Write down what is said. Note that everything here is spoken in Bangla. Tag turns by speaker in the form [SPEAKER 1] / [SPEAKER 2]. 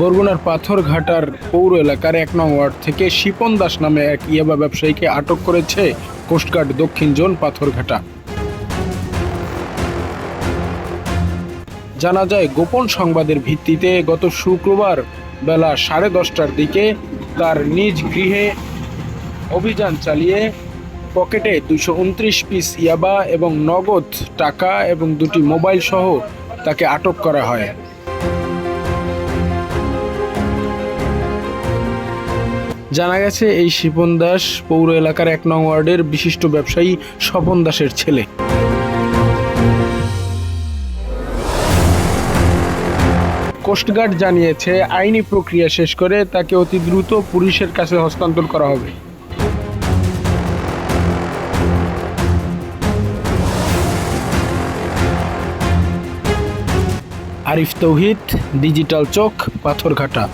[SPEAKER 1] বরগুনার পাথরঘাটার পৌর এলাকার এক নং ওয়ার্ড থেকে শিপন দাস নামে এক ইয়াবা ব্যবসায়ীকে আটক করেছে কোস্টগার্ড দক্ষিণ জোন পাথরঘাটা। জানা যায়, গোপন সংবাদের ভিত্তিতে গত শুক্রবার বেলা সাড়ে দশটার দিকে তার নিজ গৃহে অভিযান চালিয়ে পকেটে দুশো উনত্রিশ পিস ইয়াবা এবং নগদ টাকা এবং দুটি মোবাইল সহ তাকে আটক করা হয়। জানা গেছে, এই শিপন দাস পৌর এলাকার এক নং ওয়ার্ডের বিশিষ্ট ব্যবসায়ী স্বপন দাসের ছেলে। কোস্টগার্ড জানিয়েছে, আইনি প্রক্রিয়া শেষ করে তাকে অতি দ্রুত পুলিশের কাছে হস্তান্তর করা হবে। আরিফ তৌহিদ, ডিজিটাল চোখ পাথরঘাটা।